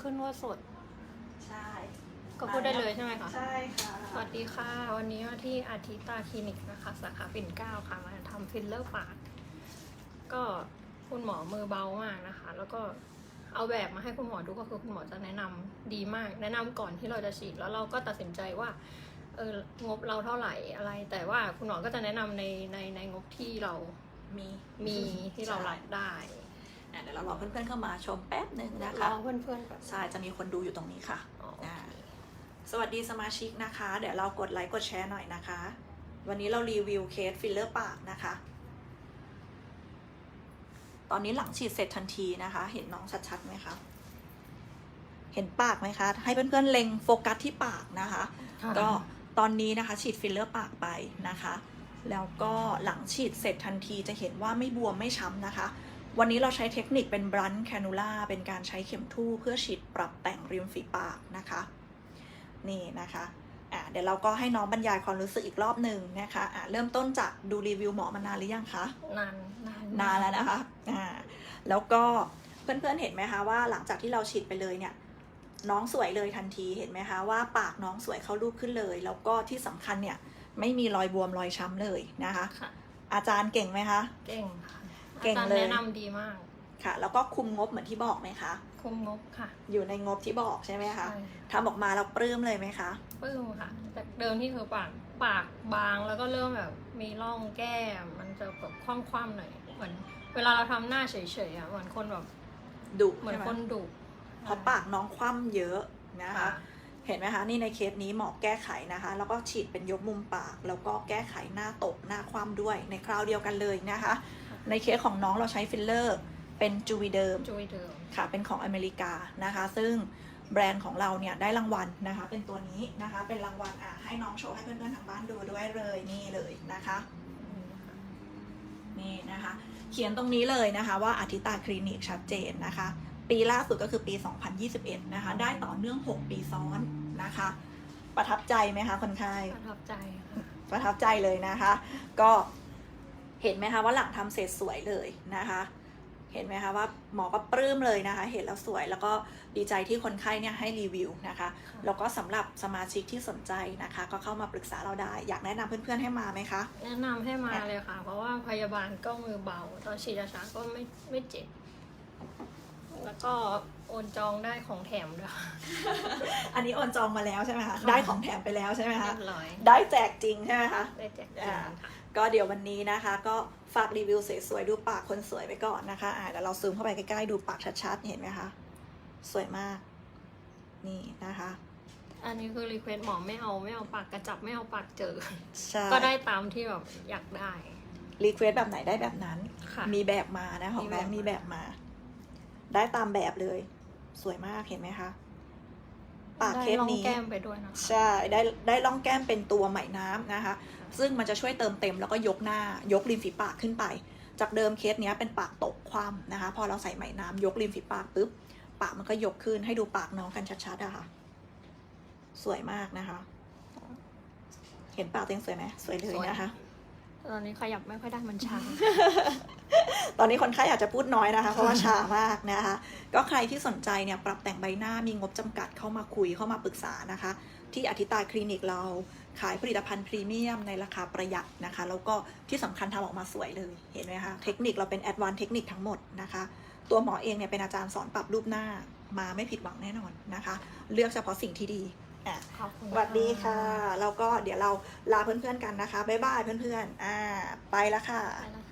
ขึ้นว่าสด ใช่ก็พูดได้เลยใช่ไหมคะ ใช่ค่ะ สวัสดีค่ะ วันนี้มาที่อาทิตาคลินิกนะคะ สาขาปิ่นเกล้าค่ะ มาทำฟิลเลอร์ปาก ก็คุณหมอมือเบามากนะคะ แล้วก็เอาแบบมาให้คุณหมอดูก็คือคุณหมอจะแนะนำดีมาก แนะนำก่อนที่เราจะฉีดแล้วเราก็ตัดสินใจว่าเอองบเราเท่าไหร่อะไร แต่ว่าคุณหมอก็จะแนะนำในในในงบที่เรามีมีที่เรารับได้อะเดี๋ ยวเรารอเพื่อนๆเข้ามาชมแป๊บหนึ่งนะรคะอเพื่อนๆก่อนใช่จะมีคนดูอยู่ตรงนี้ค่ะอ๋อโออ่าเคสวัสดีสมาชิกนะคะ เดี๋ยวเรากดไลค์กดแชร์หน่อยนะคะ วันนี้เรารีวิวเคสฟิลเลอร์ปากนะคะ ตอนนี้หลังฉีดเสร็จทันทีนะคะ เห็นน้องชัดๆไหมคะเห็นปากไหมคะ ให้เพื่อนๆเล็งโฟกัสที่ปากนะคะ ก็ตอนนี้นะคะฉีดฟิลเลอร์ปากไปนะคะ แล้วก็หลังฉีดเสร็จทันทีจะเห็นว่าไม่บวมไม่ช้ำนะคะ วันนี้เราใช้เทคนิคเป็นบรันแคนูล่าเป็นการใช้เข็มทู่เพื่อฉีดปรับแต่งริมฝีปากนะคะ นี่นะคะอะเดี๋ยวเราก็ให้น้องบรรยายความรู้สึกอีกรอบหนึ่งนะคะอะเริ่มต้นจากดูรีวิวหมอมานานหรือยังคะนานนานนานแล้วนะคะอ่าแล้วก็เพื่อนๆเห็นไหมคะว่าหลังจากที่เราฉีดไปเลยเนี่ยน้องสวยเลยทันทีเห็นไหมคะว่าปากน้องสวยเข้ารูปขึ้นเลย แล้วก็ที่สำคัญเนี่ยไม่มีรอยบวมรอยช้ำเลยนะคะค่ะอาจารย์เก่งไหมคะ เก่งค่ะ เก่งอาจารย์เลยแนะนำดีมาก ค่ะ แล้วก็คุมงบเหมือนที่บอกไหมคะ คุมงบค่ะ อยู่ในงบที่บอกใช่ไหมคะใช่ ทำออกมาเราปลื้มเลยไหมคะ ปลื้มค่ะ จากเดิมที่คือปากปากบางแล้วก็เริ่มแบบมีร่องแก้มมันจะแบบคว่ำๆหน่อยเหมือนเวลาเราทำหน้าเฉยๆอะเหมือนคนแบบดุเหมือนใช่ไหมคนดุเพราะปากน้องคว่ำเยอะนะคะ ค่ะ เห็นไหมคะ นี่ในเคสนี้หมอแก้ไขนะคะ แล้วก็ฉีดเป็นยกมุมปาก แล้วก็แก้ไขหน้าตกหน้าคว่ำด้วยในคราวเดียวกันเลยนะคะ ในเคสของน้องเราใช้ฟิลเลอร์ เป็นจูวีเดิมจุยเดิมค่ะ เป็นของอเมริกานะคะ ซึ่งแบรนด์ของเราเนี่ยได้รางวัลนะคะ เป็นตัวนี้นะคะ เป็นรางวัลอะให้น้องโชว์ให้เพื่อนๆทางบ้านดูด้วยเลยนี่เลยนะคะ นี่นะคะ เขียนตรงนี้เลยนะคะ ว่าอาทิตาคลินิกชัดเจนนะคะ ปีล่าสุดก็คือปี 2021 นะคะ ได้ต่อเนื่อง 6 ปีซ้อนนะคะ ประทับใจไหมคะคนไข้ประทับใจค่ะ ประทับใจเลยนะคะ ก็ เห็นไหมคะว่าหลังทำเสร็จสวยเลยนะคะ เห็นไหมคะว่าหมอก็ปลื้มเลยนะคะ เห็นแล้วสวยแล้วก็ดีใจที่คนไข้เนี่ยให้รีวิวนะคะแล้วก็สำหรับสมาชิกที่สนใจนะคะ ก็เข้ามาปรึกษาเราได้ อยากแนะนำเพื่อนๆให้มาไหมคะ แนะนำให้มาเลยค่ะ เพราะว่าพยาบาลก็มือเบาตอนฉีดยาชาก็ไม่ไม่เจ็บแล้วก็โอนจองได้ของแถมด้วยค่ะอันนี้โอนจองมาแล้วใช่ไหมคะค่ะได้ของแถมไปแล้วใช่ไหมเรีคะยบร้อยได้แจกจริงใช่ไหมคะ ได้แจกจริงค่ะ ก็เดี๋ยววันนี้นะคะ ก็ฝากรีวิวสวยๆดูปากคนสวยไปก่อนนะคะอ่าเดี๋ยวเราซูมเข้าไปใกล้ๆดูปากชัดๆ เห็นไหมคะ สวยมาก นี่นะคะ อันนี้คือรีเควสหมอไม่เอาไม่เอาปากกระจับไม่เอาปากเจอ ใช่ ก็ได้ตามที่แบบอยากได้ รีเควสแบบไหนได้แบบนั้น ค่ะมีแบบมานะของมีแบแบบงค์มีมาแบบมา ได้ตามแบบเลย สวยมากเห็นไหมคะ ปากเคสได้รองนี้ แก้มไปด้วยนะคะ ใช่ ได้ได้ร่องแก้มเป็นตัวไหมน้ำนะคะ ซึ่งมันจะช่วยเติมเต็มแล้วก็ยกหน้ายกริมฝีปากขึ้นไป จากเดิมเคสเนี้ยเป็นปากตกคว่ำนะคะ พอเราใส่ไหมน้ำยกริมฝีปากปุ๊บปากมันก็ยกขึ้นให้ดูปากน้องกันชัดๆอะค่ะ สวยมากนะคะ เห็นปากตังสวยไหมสวยเลยนะคะ ตอนนี้ขยับไม่ค่อยได้มันชาตอนนี้คนไข้อาจจะพูดน้อยนะคะ เพราะว่าชามากนะคะ ก็ใครที่สนใจเนี่ยปรับแต่งใบหน้ามีงบจำกัดเข้ามาคุยเข้ามาปรึกษานะคะ ที่อธิตาคลินิกเราขายผลิตภัณฑ์พรีเมียมในราคาประหยัดนะคะ แล้วก็ที่สำคัญทำออกมาสวยเลย เห็นไหมคะ เทคนิคเราเป็นแอดวานเทคนิคทั้งหมดนะคะ ตัวหมอเองเนี่ยเป็นอาจารย์สอนปรับรูปหน้ามาไม่ผิดหวังแน่นอนนะคะ เลือกเฉพาะสิ่งที่ดี อะขอบคุณสวัสดีค่ะ แล้วก็เดี๋ยวเราลาเพื่อนๆกันนะคะ บ๊ายบายเพื่อนๆ อ่า ไปแล้วค่ะ ไปแล้วค่ะ